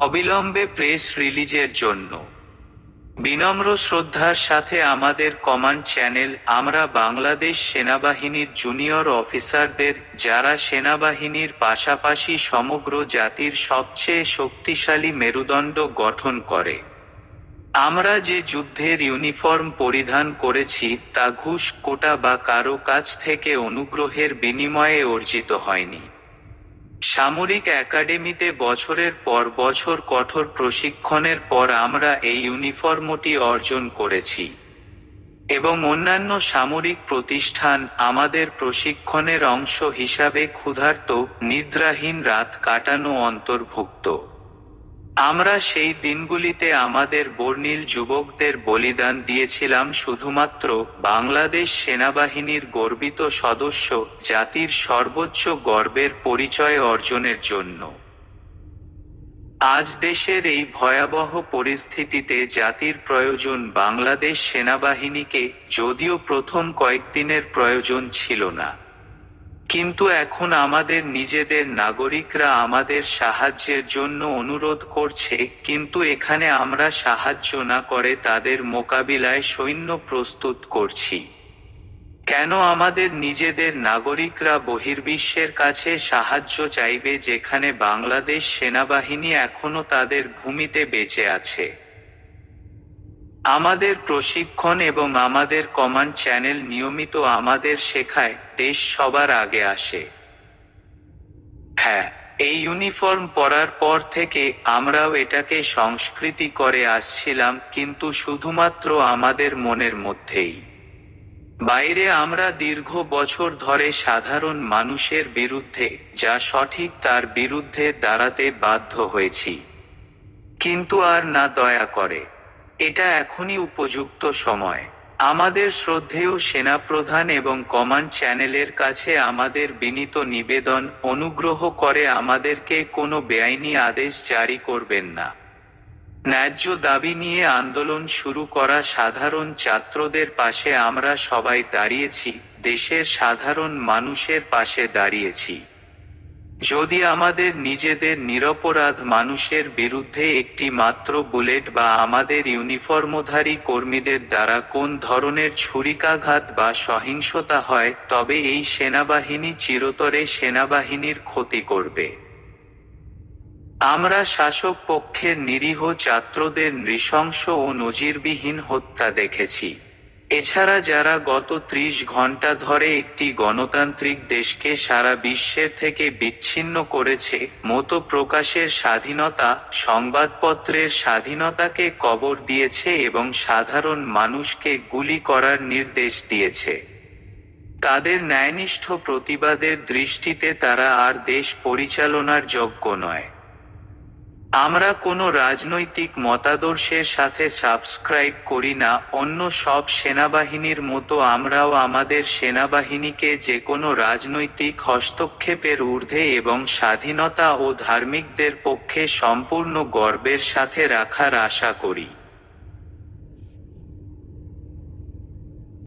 অবিলম্বে প্রেস রিলিজের জন্য। বিনম্র শ্রদ্ধার সাথে আমাদের কমান্ড চ্যানেল আমরা বাংলাদেশ সেনাবাহিনীর জুনিয়র অফিসারদের যারা সেনাবাহিনীর পাশাপাশি সমগ্র জাতির সবচেয়ে শক্তিশালী মেরুদণ্ড গঠন করে। আমরা যে যুদ্ধের ইউনিফর্ম পরিধান করেছি, তা ঘুষ, কোটা বা কারও কাছ থেকে অনুগ্রহের বিনিময়ে অর্জিত হয়নি। সামরিক একাডেমিতে বছরের পর বছর কঠোর প্রশিক্ষণের পর আমরা এই ইউনিফর্মটি অর্জন করেছি। এবং অন্যান্য সামরিক প্রতিষ্ঠান আমাদের প্রশিক্ষণের অংশ হিসাবে ক্ষুধার্ত, নিদ্রাহীন রাত কাটানো অন্তর্ভুক্ত। আমরা সেই দিনগুলিতে আমাদের বর্ণিল যুবকদের বলিদান দিয়েছিলাম শুধুমাত্র বাংলাদেশ সেনাবাহিনীর গর্বিত সদস্য জাতির সর্বোচ্চ গর্বের পরিচয় অর্জনের জন্য। আজ দেশের এই ভয়াবহ পরিস্থিতিতে জাতির প্রয়োজন বাংলাদেশ সেনাবাহিনীকে যদিও প্রথম কয়েকদিনের প্রয়োজন ছিল না। কিন্তু এখন আমাদের নিজেদের নাগরিকরা আমাদের সাহায্যের জন্য অনুরোধ করছে, কিন্তু এখানে আমরা সাহায্য না করে তাদের মোকাবিলায় সৈন্য প্রস্তুত করছি। কেন আমাদের নিজেদের নাগরিকরা বহির্বিশ্বের কাছে সাহায্য চাইবে যেখানে বাংলাদেশ সেনাবাহিনী এখনও তাদের ভূমিতে বেঁচে আছে? আমাদের প্রশিক্ষণ এবং আমাদের কমান্ড চ্যানেল নিয়মিত আমাদের শেখায়, দেশ সবার আগে আসে। হ্যাঁ এই ইউনিফর্ম পরার পর থেকে আমরাও এটাকে সংস্কৃতি করে আসছিলাম, কিন্তু শুধুমাত্র আমাদের মনের মধ্যেই। বাইরে আমরা দীর্ঘ বছর ধরে সাধারণ মানুষের বিরুদ্ধে, যা সঠিক তার বিরুদ্ধে দাঁড়াতে বাধ্য হয়েছি। কিন্তু আর না দয়া করে। এটা এখনই উপযুক্ত সময়। আমাদের শ্রদ্ধেয় সেনাপ্রধান এবং কমান্ড চ্যানেলের কাছে আমাদের বিনীত নিবেদন, অনুগ্রহ করে আমাদেরকে কোনো বেআইনি আদেশ জারি করবেন না। ন্যায্য দাবি নিয়ে আন্দোলন শুরু করা সাধারণ ছাত্রদের পাশে আমরা সবাই দাঁড়িয়েছি, দেশের সাধারণ মানুষের পাশে দাঁড়িয়েছি। যদি আমাদের নিজেদের নিরপরাধ মানুষের বিরুদ্ধে একটি মাত্র বুলেট বা আমাদের ইউনিফর্মধারী কর্মীদের দ্বারা কোন ধরনের ছুরিকাঘাত বা সহিংসতা হয়, তবে এই সেনাবাহিনী চিরতরে সেনাবাহিনীর ক্ষতি করবে। আমরা শাসক পক্ষের নিরীহ ছাত্রদের নৃশংস ও নজিরবিহীন হত্যা দেখেছি। এছাড়া যারা গত ত্রিশ ঘণ্টা ধরে একটি গণতান্ত্রিক দেশকে সারা বিশ্বের থেকে বিচ্ছিন্ন করেছে, মতো প্রকাশের স্বাধীনতা, সংবাদপত্রের স্বাধীনতাকে কবর দিয়েছে এবং সাধারণ মানুষকে গুলি করার নির্দেশ দিয়েছে। তাদের ন্যায়নিষ্ঠ প্রতিবাদের দৃষ্টিতে তারা আর দেশ পরিচালনার যোগ্য নয়। আমরা কোনো রাজনৈতিক মতাদর্শের সাথে সাবস্ক্রাইব করি না, অন্য সব সেনাবাহিনীর মতো আমরাও আমাদের সেনাবাহিনীকে যে কোনো রাজনৈতিক হস্তক্ষেপের ঊর্ধ্বে এবং স্বাধীনতা ও ধার্মিকদের পক্ষে সম্পূর্ণ গর্বের সাথে রাখার আশা করি।